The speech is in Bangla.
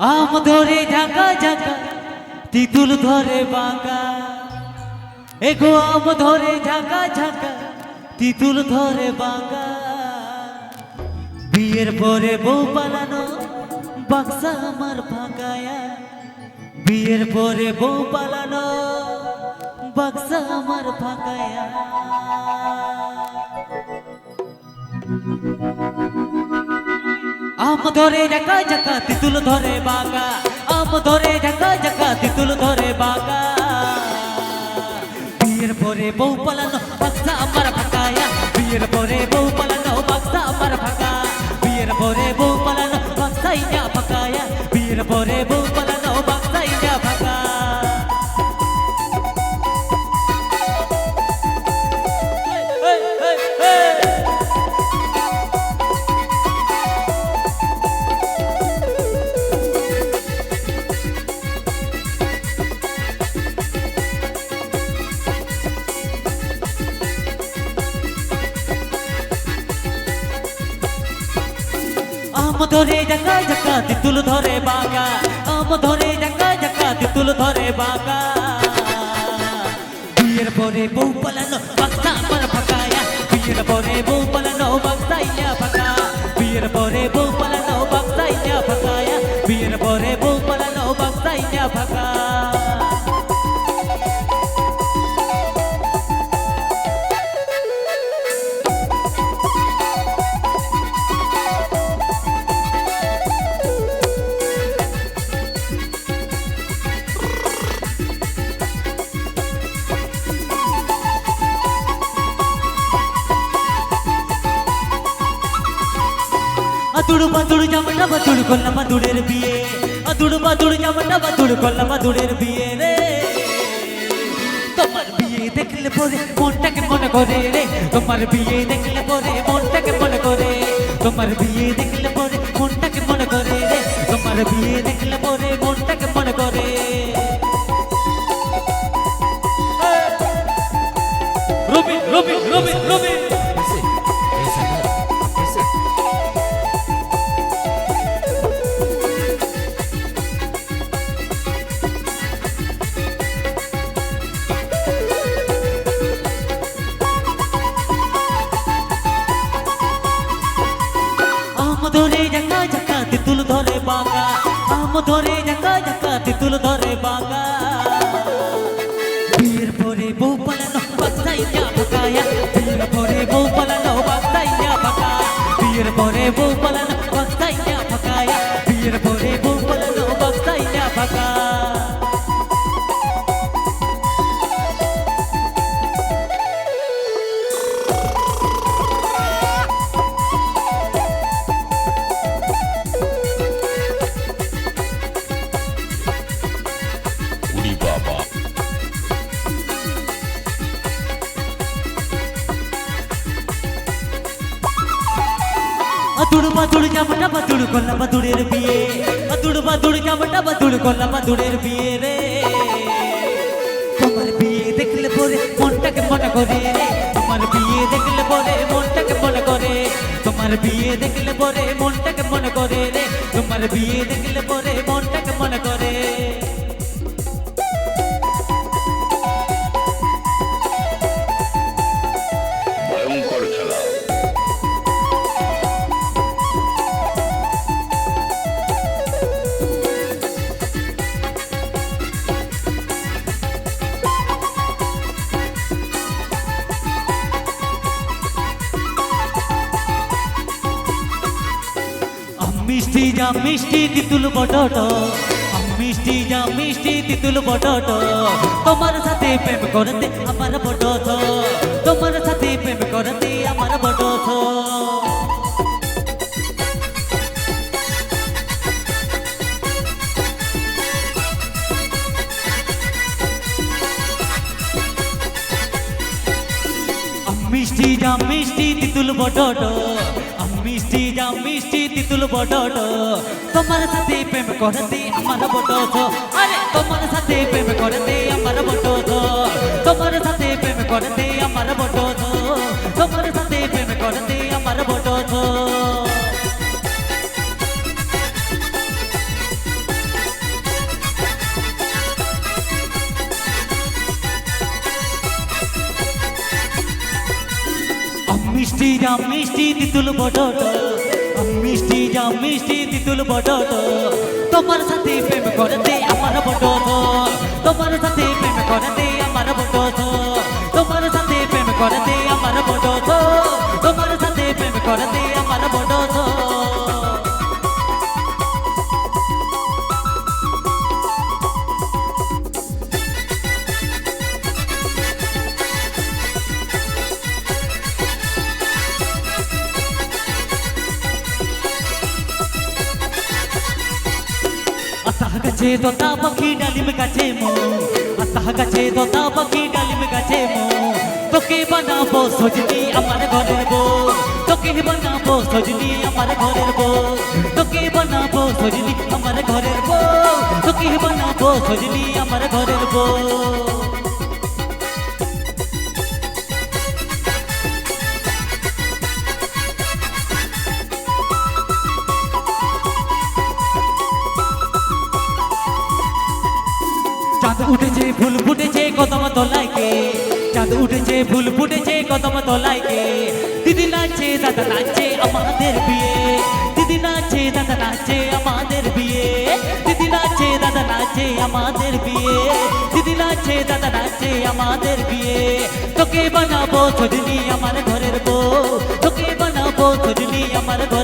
আম ধরে ঝাঁকা ঝাঁকা তিতুল ধরে বাঁকা। এগো আম ধরে ঝাঁকা ঝাঁকা তিতুল ধরে বাঁকা। বিয়ের পরে বউ পালানো, বাক্সা আমার ফাঁকায়া। বিয়ের পরে বউ পালানো, বাক্সা আমার ফাঁকায়া। আম ধরে জাকা জাকা তিতুল ধরে বাগা আম ধরে জাকা জাকা তিতুল ধরে বাগা বিয়ের পরে বউ পালানো বাক্সা আমার ফাঁকায়া বিয়ের পরে বউ পালানো বাক্সা আমার ফাঁকা। বিয়ের পরে বউ পালানো বাক্সা না ফাঁকায়া বিয়ের পরে বউ আম ধরে জাকা জাকা তিতুল ধরে বাগা আম ধরে জাকা জাকা তিতুল ধরে বাগা বিয়ের পরে বউ পালানো বাক্তা আমার ফাঁকায়া। বিয়ের পরে বউ পালানো বাক্তাইয়া ফাঁকা বিয়ের পরে বউ আদুর বাদুর জামনা বাদুর কল্লা বাদুরের বিয়ে আদুর বাদুর জামনা বাদুর কল্লা বাদুরের বিয়ে রে তোমার বিয়ে দেখলে পরে মনটাকে মনে করে রে তোমার বিয়ে দেখলে পরে মনটাকে মনে করে তোমার বিয়ে দেখলে পরে মনটাকে মনে করে রে তোমার বিয়ে তিতুল ধরে বাঁকা আম ধরে জাকা জাকা তিতুল ধরে বাঁকা। বিয়ের পরে বউ পালানো বাক্সাইয়া ফাঁকায়া বিয়ের পরে বউ পালানো বাক্সাইয়া ফাঁকা বিয়ের পরে বউ পালানো বাদুড় বাদুড় কেমটা বাদুড় কল্লা বাদুড়ের বিয়ে? বাদুড় বাদুড় কেমটা বাদুড় কল্লা বাদুড়ের বিয়ে রে? তোমার বিয়ে দেখলে পরে মনটাকে মনে করে। রে তোমার বিয়ে দেখলে পরে মনটাকে মনে করে। তোমার বিয়ে দেখলে পরে মনটাকে মনে করে রে। তোমার বিয়ে দেখলে মিষ্টি যা মিষ্টি তিতুল বটট। মিষ্টি যা মিষ্টি তিতুল বটট। তোমার সাথে প্রেম করতে আমার বটট তোমার সাথে প্রেম করতে আমার বটট মিষ্টি যা মিষ্টি তিতুল বটট। মিষ্টি যা মিষ্টি তিতুল বড় তোমার সাথে প্রেম করতে আমার বড় আরে, তোমার সাথে প্রেম করতে আমার মিষ্টি জাম মিষ্টি তিতুল বটট মিষ্টি জাম মিষ্টি তিতুল বটট তোমার গাছে তোতা পাখি ডালিম গাছে মো। আতাহ গাছে তোতা পাখি ডালিম গাছে মো। তোকে বানাবো সজনি আমার ঘরের বো তোকে বানাবো সজনি আমার ঘরের বো তোকে বানাবো সজনি আমার ঘরের বো তোকে বানাবো সজনি আমার ঘরের বউ। উঠেছে, ফুল ফুটেছে, কদম তোলাইকে। চাঁদ উঠেছে, ফুল ফুটেছে, কদম তোলাইকে। দিদি নাচে দাদা নাচে আমাদের বিয়ে। দিদি নাচে দাদা নাচে আমাদের বিয়ে। দিদি নাচে দাদা নাচে আমাদের বিয়ে। দিদি নাচে দাদা নাচে আমাদের বিয়ে। তোকে বানাবো ছড়নি আমার ঘরের বউ। তোকে বানাবো ছড়নি আমার ঘরের